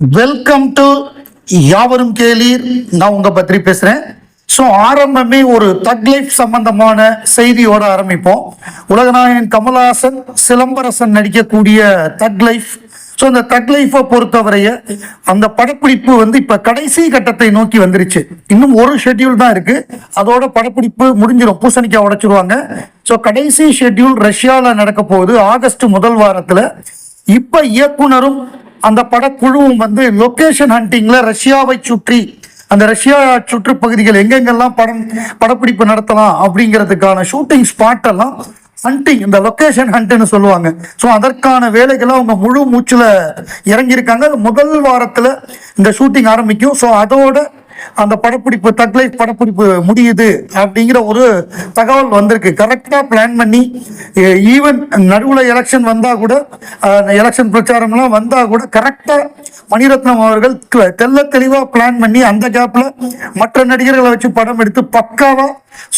Welcome to யாவரும் கேளீர். நான் உங்க பத்திரி பேசுறேன். ஸோ ஆரம்பமே ஒரு தக் லைஃப் சம்பந்தமான செய்தியோட ஆரம்பிப்போம். உலகநாயகன் கமல்ஹாசன் சிலம்பரசன் நடிக்கக்கூடிய தக் லைஃப் ஸோ அந்த தக்லைஃபை பொறுத்தவரைய அந்த படப்பிடிப்பு வந்து இப்போ கடைசி கட்டத்தை நோக்கி வந்துருச்சு. இன்னும் ஒரு ஷெட்யூல் தான் இருக்கு. அதோட படப்பிடிப்பு முடிஞ்சிடும் பூசணிக்காய் உடைச்சிருவாங்க. ஸோ கடைசி ஷெட்யூல் ரஷ்யாவில் நடக்க போகுது. ஆகஸ்ட் முதல் வாரத்தில். இப்போ இயக்குனரும் அந்த படக்குழுவும் வந்து லொக்கேஷன் ஹண்டிங்ல ரஷ்யாவை சுற்றி அந்த ரஷ்யா சுற்றுப்பகுதிகள் எங்கெங்கெல்லாம் படம் படப்பிடிப்பு நடத்தலாம் அப்படிங்கிறதுக்கான ஷூட்டிங் ஸ்பாட் எல்லாம் ஹண்டிங் இந்த லொக்கேஷன் ஹண்ட்னு சொல்லுவாங்க. ஸோ அதற்கான வேலைகளை அவங்க முழு மூச்சில் இறங்கியிருக்காங்க. முதல் வாரத்தில் இந்த ஷூட்டிங் ஆரம்பிக்கும். ஸோ அதோட அந்த படப்பிடிப்பு தக்லை படப்பிடிப்பு முடியுது அப்படிங்கிற ஒரு தகவல் வந்திருக்கு. கரெக்டாக பிளான் பண்ணி ஈவன் நடுவில் எலெக்ஷன் வந்தால் கூட எலெக்ஷன் பிரச்சாரம்லாம் வந்தால் கூட கரெக்டாக மணிரத்னம் அவர்கள் தெல்ல தெளிவாக பிளான் பண்ணி அந்த கேப்பில் மற்ற நடிகர்களை வச்சு படம் எடுத்து பக்காவாக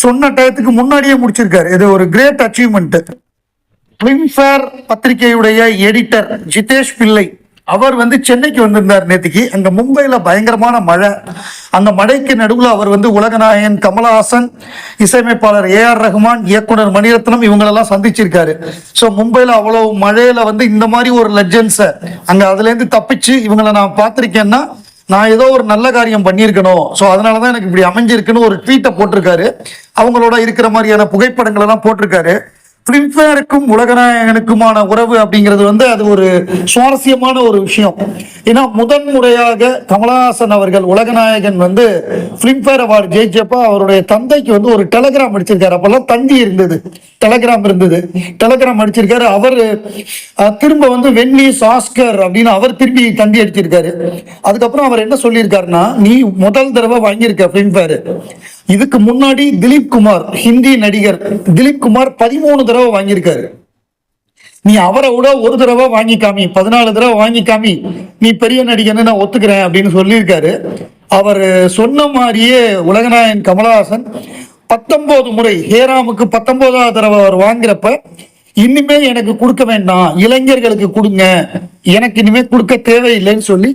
சொன்ன டயத்துக்கு முன்னாடியே முடிச்சிருக்காரு. இது ஒரு கிரேட் அச்சீவ்மெண்ட்டு ஃபிலிம்ஃபேர் பத்திரிகையுடைய எடிட்டர் ஜிதேஷ் பிள்ளை. அவர் வந்து சென்னைக்கு வந்திருந்தார் நேத்திக்கு. அங்க மும்பையில பயங்கரமான மழை. அந்த மழைக்கு நடுவில் அவர் வந்து உலகநாயகன் கமலஹாசன் இசையமைப்பாளர் ஏ ஆர் ரஹ்மான் இயக்குனர் மணிரத்னம் இவங்களெல்லாம் சந்திச்சிருக்காரு. ஸோ மும்பையில் அவ்வளவு மழையில வந்து இந்த மாதிரி ஒரு லெஜன்ஸை அங்க அதுலேருந்து தப்பிச்சு இவங்களை நான் பார்த்துருக்கேன்னா நான் ஏதோ ஒரு நல்ல காரியம் பண்ணியிருக்கணும். ஸோ அதனால தான் எனக்கு இப்படி அமைஞ்சிருக்குன்னு ஒரு ட்வீட்டை போட்டிருக்காரு. அவங்களோட இருக்கிற மாதிரியான புகைப்படங்கள் எல்லாம் போட்டிருக்காரு. பிலிம்பேருக்கும் உலகநாயகனுக்குமான உறவு அப்படிங்கிறது வந்து அது ஒரு சுவாரஸ்யமான ஒரு விஷயம். ஏன்னா முதன் முறையாக கமலஹாசன் அவர்கள் உலகநாயகன் வந்து பிலிம்பேர் அவார்டு ஜெயிச்சப்ப அவருடைய தந்தைக்கு வந்து ஒரு டெலகிராம் அடிச்சிருக்காரு. அப்பெல்லாம் தந்தி இருந்தது. டெலகிராம் இருந்தது. டெலகிராம் அடிச்சிருக்காரு. அவர் திரும்ப வந்து வென்னிஸ் ஆஸ்கர் அப்படின்னு அவர் திரும்பி தந்தி அடிச்சிருக்காரு. அதுக்கப்புறம் அவர் என்ன சொல்லியிருக்காருன்னா நீ முதல் தடவை வாங்கியிருக்க ஃபிலிம்ஃபேர் இதுக்கு முன்னாடி திலீப் குமார் ஹிந்தி நடிகர் திலீப் குமார் பதிமூணு தடவை வாங்கியிருக்காரு. நீ அவரை விட ஒரு தடவை வாங்கி காமி பதினாலு தடவை வாங்கி காமி நீ பெரிய நடிகன்னு நான் ஒத்துக்கிறேன் அப்படின்னு சொல்லியிருக்காரு. அவர் சொன்ன மாதிரியே உலகநாயகன் கமலஹாசன் பத்தொன்பது முறை ஹேராமுக்கு பத்தொன்பதாவது தடவை அவர் வாங்குறப்ப இனிமே எனக்கு கொடுக்க வேண்டாம் இளைஞர்களுக்கு கொடுங்க எனக்கு இனிமே கொடுக்க தேவையில்லைன்னு சொல்லி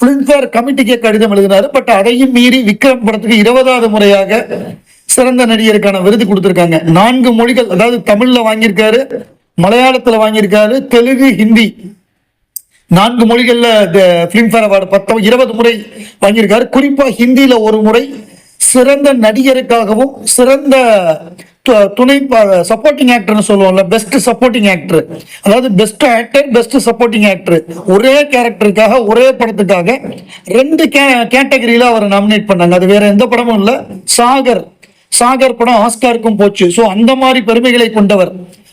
பிலிம்ஃபேர் கமிட்டிக்கு கடிதம் எழுதினாரு பட் அதையும் மீறி விக்ரம் படத்துக்கு இருபதாவது முறையாக சிறந்த நடிகருக்கான விருது கொடுத்திருக்காங்க. நான்கு மொழிகள் அதாவது தமிழ்ல வாங்கியிருக்காரு மலையாளத்துல வாங்கியிருக்காரு தெலுங்கு ஹிந்தி. நான்கு மொழிகள்ல பிலிம்ஃபேர் அவார்டு பத்தொ இருபது முறை வாங்கியிருக்காரு. குறிப்பா ஹிந்தியில ஒரு முறை சிறந்த நடிகருக்காகவும் சிறந்த துணை சப்போர்ட்டிங் ஆக்டர்னு சொல்லுவோம்ல பெஸ்ட் சப்போர்ட்டிங் ஆக்டர் அதாவது best actor best supporting actor ஒரே கேரக்டருக்காக ஒரே படத்துக்காக ரெண்டு கேட்டகரியில அவரை நாமினேட் பண்ணாங்க. அது வேற எந்த படமும் இல்ல. சாகர். சாகர் படம் ஆஸ்காருக்கும் போச்சு. ஸோ அந்த மாதிரி பெருமைகளை கொண்டவர்.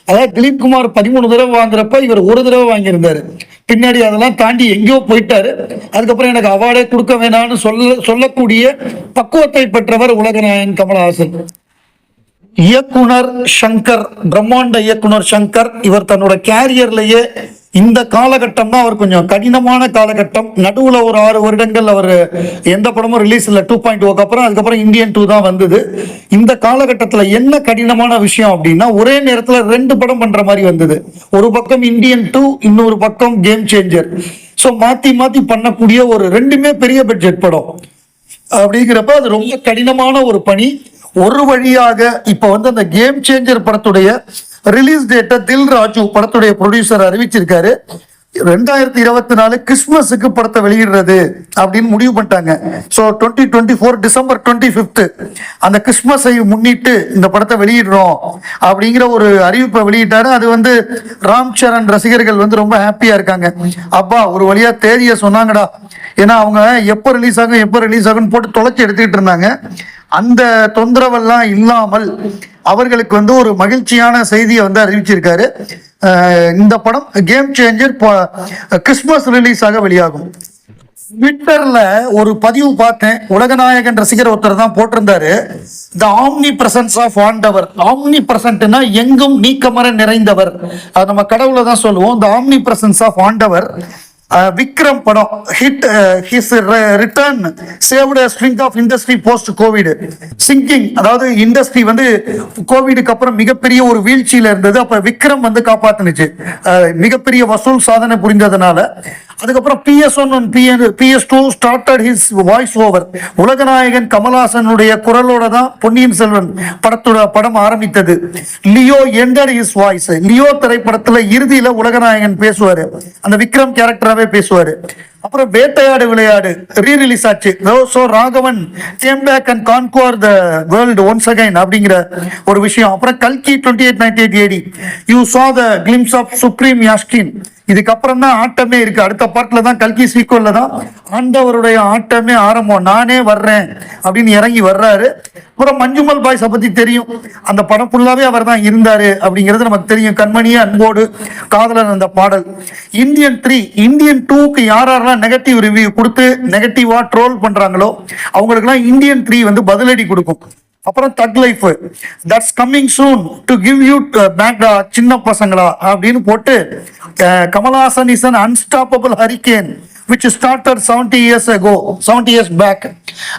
அதாவது திலீப் குமார் பதிமூணு தடவை வாங்குறப்ப இவர் ஒரு தடவை வாங்கியிருந்தாரு. பின்னாடி அதெல்லாம் தாண்டி எங்கேயோ போயிட்டாரு. அதுக்கப்புறம் எனக்கு அவார்டே கொடுக்க வேணாம்னு சொல்ல சொல்லக்கூடிய பக்குவத்தை பெற்றவர் உலகநாயகன் கமலஹாசன். இயக்குனர் சங்கர் பிரம்மாண்ட இயக்குனர் சங்கர் இவர் தன்னோட கேரியர்லயே இந்த காலகட்டம் தான் அவர் கொஞ்சம் கடினமான காலகட்டம். நடுவில் ஒரு ஆறு வருடங்கள் அவர் எந்த படமும் ரிலீஸ் இல்லை. டூ பாயிண்ட் ஓக்கு அப்புறம் அதுக்கப்புறம் இந்தியன் டூ தான் வந்தது. இந்த காலகட்டத்தில் என்ன கடினமான விஷயம் அப்படின்னா ஒரே நேரத்தில் ரெண்டு படம் பண்ணுற மாதிரி வந்தது. ஒரு பக்கம் இந்தியன் டூ இன்னொரு பக்கம் கேம் சேஞ்சர் ஸோ மாற்றி மாற்றி பண்ணக்கூடிய ஒரு ரெண்டுமே பெரிய பட்ஜெட் படம். அப்படிங்கிறப்ப அது ரொம்ப கடினமான ஒரு பணி. ஒரு வழியாக இப்ப வந்து அந்த கேம் சேஞ்சர் படத்துடைய ரிலீஸ் டேட்டை தில் ராஜு படத்துடைய ப்ரொடியூசர் அறிவிச்சிருக்காரு. ரெண்டாயிரத்தி இருபத்தி நாலு கிறிஸ்துமஸுக்கு படத்தை வெளியிடுறது அப்படின்னு முடிவு பண்ணிட்டாங்க. So twenty twenty four December twenty fifth அந்த கிறிஸ்துமஸை முன்னிட்டு இந்த படத்தை வெளியிடுறோம் அப்படிங்கிற ஒரு அறிவிப்பை வெளியிட்டாரு. அது வந்து ராம் சரண் ரசிகர்கள் வந்து ரொம்ப ஹாப்பியா இருக்காங்க. அப்பா ஒரு வழியா தேதியை சொன்னாங்கடா. ஏன்னா அவங்க எப்போ ரிலீஸ் ஆகும் எப்போ ரிலீஸ் ஆகும்னு போட்டு தொலைச்சி எடுத்துக்கிட்டு இருந்தாங்க. அந்த தொந்தரவெல்லாம் இல்லாமல் அவர்களுக்கு வந்து ஒரு மகிழ்ச்சியான செய்தியை வந்து அறிவிச்சிருக்காரு. இந்த படம் கேம் சேஞ்சர் கிறிஸ்மஸ் ரிலீஸாக வெளியாகும். ட்விட்டர்ல ஒரு பதிவு பார்த்தேன். உலகநாயகன் ரசிகர் ஒருத்தர் தான் போட்டிருந்தாரு. த ஆம்னி பிரசன்ஸ் ஆஃப் ஆண்டவர். ஆம்னி பிரசன்ட்னா எங்கும் நீக்கமர நிறைந்தவர். அது நம்ம கடவுளை தான் சொல்லுவோம். த ஆம்னி பிரசன்ஸ் ஆஃப் ஆண்டவர். விக்ரம் படம் hit his return saved string of industry post covid sinking அதாவது இண்டஸ்ட்ரி வந்து கோவிடுக்கு அப்புறம் மிகப்பெரிய ஒரு வீழ்ச்சியில இருந்தது. அப்ப விக்ரம் வந்து காப்பாத்துனுச்சு. மிகப்பெரிய வசூல் சாதனை புரிந்ததுனால அதுக்கப்புறம் PS one and PN PS two started his voice over உலகநாயகன் கமல்ஹாசனுடைய குரலோட தான் பொன்னியின் செல்வன் படத்தோட படம் ஆரம்பித்தது. Leo enter his voice Leo திரைப்படத்துல இறுதியில உலகநாயகன் பேசுவாரு. அந்த விக்ரம் கேரக்டராகவே பேசுவாரு. அப்புறம் வேட்டையாடு விளையாடு. ரீ ரிலீஸ் ஆச்சு so Raghavan came back and conquer the world once again அப்படிங்கிற ஒரு விஷயம். அப்புறம் கல்கி twenty eight ninety eight AD you saw the glimpse of supreme Yaskin இதுக்கப்புறம் தான் ஆட்டமே இருக்கு. அடுத்த பார்ட்ல தான் கல்கி சீக்வல்ல தான் ஆண்டவருடைய ஆட்டமே ஆரம்பம். நானே வர்றேன் அப்படின்னு இறங்கி வர்றாரு. அப்புறம் மஞ்சுமல் பாய்ஸை பத்தி தெரியும். அந்த படம் ஃபுல்லாவே அவர் தான் இருந்தாரு அப்படிங்கிறது நமக்கு தெரியும். கண்மணியே அன்போடு காதலன் அந்த பாடல். இந்தியன் த்ரீ இந்தியன் டூக்கு யார் யாரெல்லாம் நெகட்டிவ் ரிவ்யூ கொடுத்து நெகட்டிவா ட்ரோல் பண்றாங்களோ அவங்களுக்குலாம் இந்தியன் த்ரீ வந்து பதிலடி கொடுக்கும். அப்புறம் thug life that's coming soon to give you பேக்டா சின்ன பசங்களா அப்படின்னு போட்டு அஹ், Kamalahaasan is an unstoppable hurricane which started seventy years ago seventy years back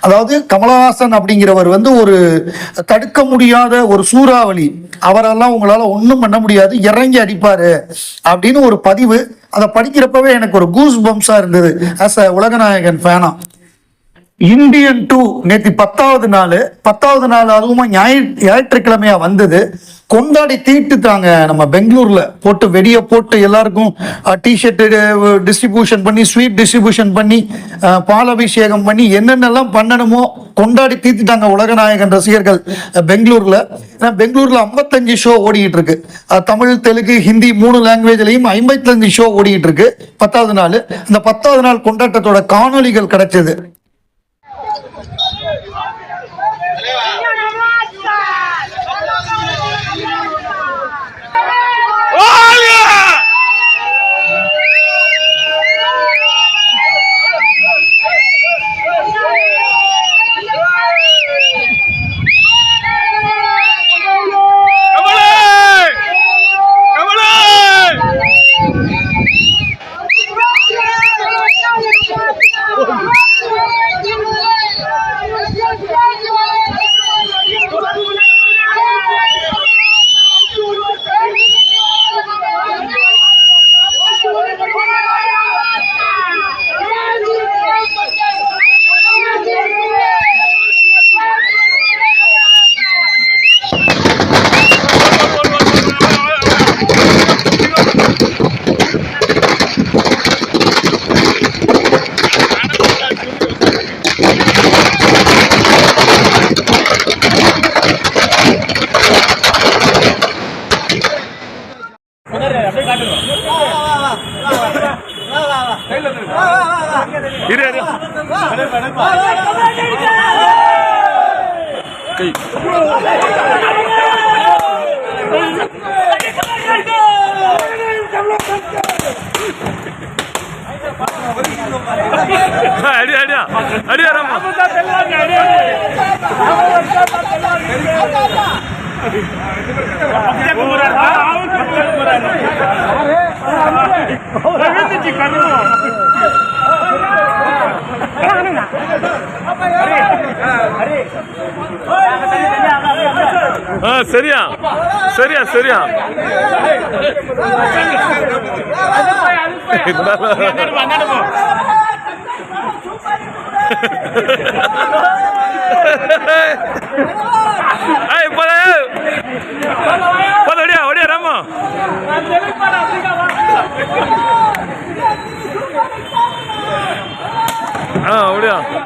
அதாவது கமலஹாசன் அப்படிங்கிறவர் வந்து ஒரு தடுக்க முடியாத ஒரு சூறாவளி. அவரெல்லாம் உங்களால ஒன்றும் பண்ண முடியாது இறங்கி அடிப்பார் அப்படின்னு ஒரு பதிவு அதை படிக்கிறப்பவே எனக்கு ஒரு கூஸ் பம்ஸாக இருந்தது ஆஸ் அ உலகநாயகன் ஃபேனாக இந்தியன் டூ நேற்று பத்தாவது நாள் பத்தாவது நாள் அதுவும் ஞாயிறு ஞாயிற்றுக்கிழமையா வந்தது. கொண்டாடி தீட்டுட்டாங்க நம்ம பெங்களூர்ல. போட்டு வெடியை போட்டு எல்லாருக்கும் டிஷர்ட் டிஸ்ட்ரிபியூஷன் பண்ணி ஸ்வீட் டிஸ்ட்ரிபியூஷன் பண்ணி அஹ், பாலாபிஷேகம் பண்ணி என்னென்னலாம் பண்ணணுமோ கொண்டாடி தீர்த்துட்டாங்க உலகநாயகன் ரசிகர்கள் பெங்களூர்ல. ஏன்னா பெங்களூர்ல 55 ஷோ ஓடிட்டு இருக்கு. தமிழ் தெலுங்கு ஹிந்தி மூணு லாங்குவேஜ்லையும் ஐம்பத்தஞ்சு ஷோ ஓடிட்டு இருக்கு. பத்தாவது நாள். அந்த பத்தாவது நாள் கொண்டாட்டத்தோட காணொளிகள் கிடைச்சது. கை அடி அடியா அடியா. ராமா. சரியா? சரியா சரியா? ஏய் ஒடியா ஒடியா ராமா. ஆ ஒடியா